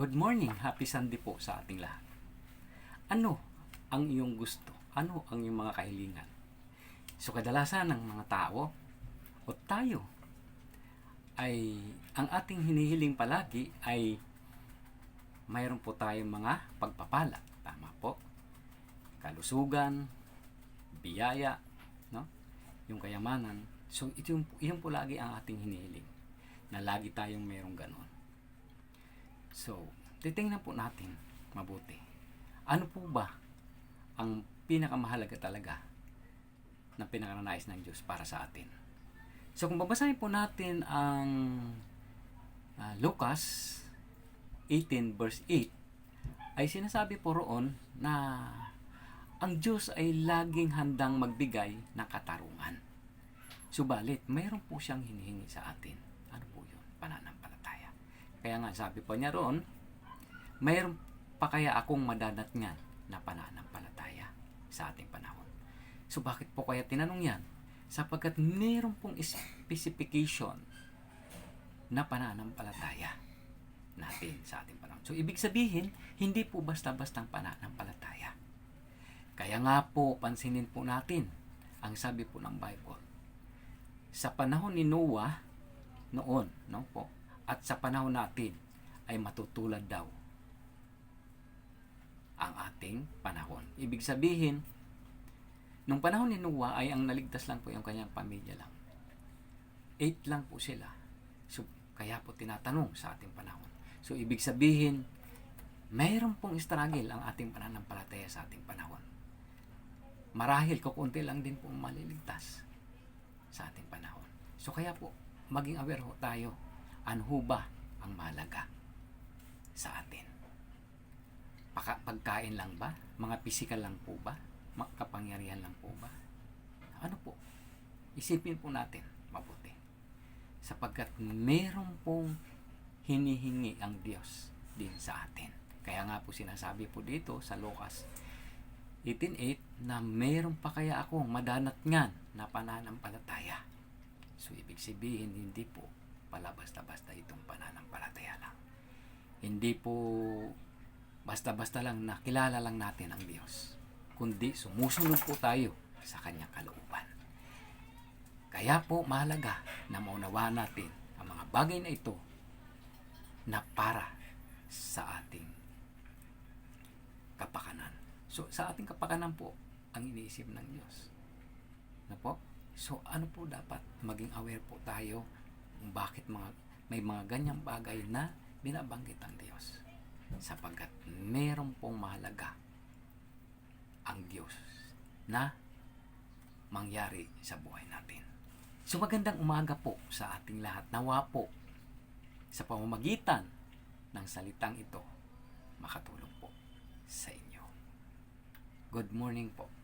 Good morning, happy Sunday po sa ating lahat. Ano ang iyong gusto? Ano ang iyong mga kahilingan? So kadalasan ng mga tao o tayo ay ang ating hinihiling palagi ay mayroon po tayong mga pagpapala. Tama po. Kalusugan, biyaya, no? Yung kayamanan. So ito yung, yun po lagi ang ating hinihiling. Na lagi tayong mayroong ganon. So, titingnan po natin mabuti. Ano po ba ang pinakamahalaga talaga na pinakananais ng Diyos para sa atin? So, kung babasahin po natin ang ah, Lucas 18 verse 8, ay sinasabi po roon na ang Diyos ay laging handang magbigay ng katarungan. Subalit, mayroon po siyang hinihingi sa atin. Ano po yun? Pananampalataya. Kaya nga sabi po niya roon, mayroon pa kaya akong madadatngan na pananampalataya sa ating panahon. So bakit po kaya tinanong yan? Sapagkat mayroon pong specification na pananampalataya natin sa ating panahon. So ibig sabihin, hindi po basta-bastang pananampalataya. Kaya nga po, pansinin po natin ang sabi po ng Bible. Sa panahon ni Noah, noon, no po, at sa panahon natin, ay matutulad daw ang ating panahon. Ibig sabihin, nung panahon ni Noah ay ang naligtas lang po yung kanyang pamilya lang. Eight lang po sila. So, kaya po tinatanong sa ating panahon. So, ibig sabihin, mayroon pong struggle ang ating pananampalataya sa ating panahon. Marahil, kukunti lang din pong maliligtas sa ating panahon. So, kaya po, maging aware ho tayo. Ano ho ba ang mahalaga sa atin? Paka, pagkain lang ba? Mga physical lang po ba? Mga kapangyarihan lang po ba? Ano po? Isipin po natin mabuti. Sapagkat meron pong hinihingi ang Diyos din sa atin. Kaya nga po sinasabi po dito sa Lucas 18.8 na meron pa kaya akong madanatngan na pananampalataya. So, ibig sabihin, hindi po pala basta-basta itong pananampalataya lang. Hindi po basta-basta lang nakilala lang natin ang Diyos. Kundi sumusunod po tayo sa Kanyang kalooban. Kaya po mahalaga na maunawaan natin ang mga bagay na ito na para sa ating kapakanan. So, sa ating kapakanan po, ang iniisip ng Diyos. Na po? So, ano po dapat maging aware po tayo kung bakit mga, may mga ganyang bagay na binabanggit ang Diyos. Sapagkat meron pong mahalaga ang Diyos na mangyari sa buhay natin. So magandang umaga po sa ating lahat. Nawa po sa pamamagitan ng salitang ito makatulong po sa inyo. Good morning po.